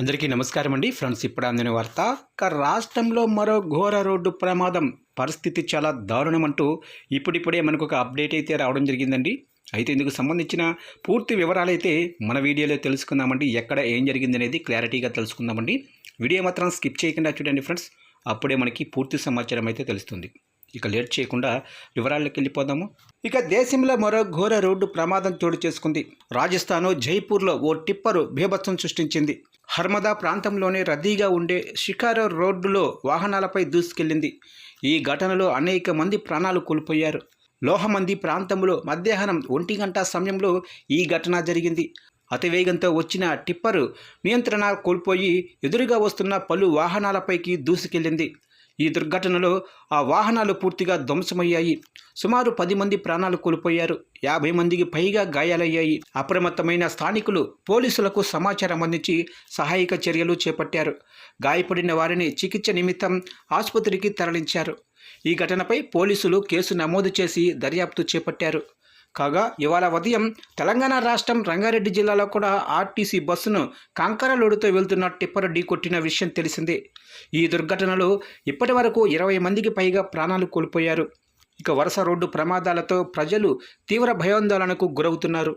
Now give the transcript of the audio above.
అందరికీ నమస్కారం అండి. ఫ్రెండ్స్ ఇప్పుడు అందిన వార్త ఇక రాష్ట్రంలో మరో ఘోర రోడ్డు ప్రమాదం. పరిస్థితి చాలా దారుణం అంటూ ఇప్పుడిప్పుడే మనకు ఒక అప్డేట్ అయితే రావడం జరిగిందండి. అయితే ఇందుకు సంబంధించిన పూర్తి వివరాలు అయితే మన వీడియోలో తెలుసుకుందామండి. ఎక్కడ ఏం జరిగింది అనేది క్లారిటీగా తెలుసుకుందామండి. వీడియో మాత్రం స్కిప్ చేయకుండా చూడండి ఫ్రెండ్స్. అప్పుడే మనకి పూర్తి సమాచారం అయితే తెలుస్తుంది. ఇక లేట్ చేయకుండా వివరాల్లోకి వెళ్ళిపోదాము. ఇక దేశంలో మరో ఘోర రోడ్డు ప్రమాదం చోటు చేసుకుంది. రాజస్థాన్ జైపూర్లో ఓ టిప్పరు బీభత్సం సృష్టించింది. హర్మదా ప్రాంతంలోనే రద్దీగా ఉండే షికారో రోడ్డులో వాహనాలపై దూసుకెళ్ళింది ఈ ఘటనలో అనేక మంది ప్రాణాలు కోల్పోయారు. లోహమంది ప్రాంతంలో మధ్యాహ్నం ఒంటి గంట సమయంలో ఈ ఘటన జరిగింది. అతివేగంతో వచ్చిన టిప్పరు నియంత్రణ కోల్పోయి ఎదురుగా వస్తున్న పలు వాహనాలపైకి దూసుకెళ్ళింది ఈ దుర్ఘటనలో ఆ వాహనాలు పూర్తిగా ధ్వంసమయ్యాయి. సుమారు పది మంది ప్రాణాలు కోల్పోయారు. యాభై మందికి పైగా గాయాలయ్యాయి. అప్రమత్తమైన స్థానికులు పోలీసులకు సమాచారం అందించి సహాయక చర్యలు చేపట్టారు. గాయపడిన వారిని చికిత్స నిమిత్తం ఆసుపత్రికి తరలించారు. ఈ ఘటనపై పోలీసులు కేసు నమోదు చేసి దర్యాప్తు చేపట్టారు. కాగా ఇవాళ ఉదయం తెలంగాణ రాష్ట్రం రంగారెడ్డి జిల్లాలో కూడా ఆర్టీసీ బస్సును కంకర లోడుతో వెళ్తున్న టిప్పర్ ఢీకొట్టిన విషయం తెలిసిందే. ఈ దుర్ఘటనలో ఇప్పటి వరకు ఇరవై మందికి పైగా ప్రాణాలు కోల్పోయారు. ఇక వరుస రోడ్డు ప్రమాదాలతో ప్రజలు తీవ్ర భయాందోళనకు గురవుతున్నారు.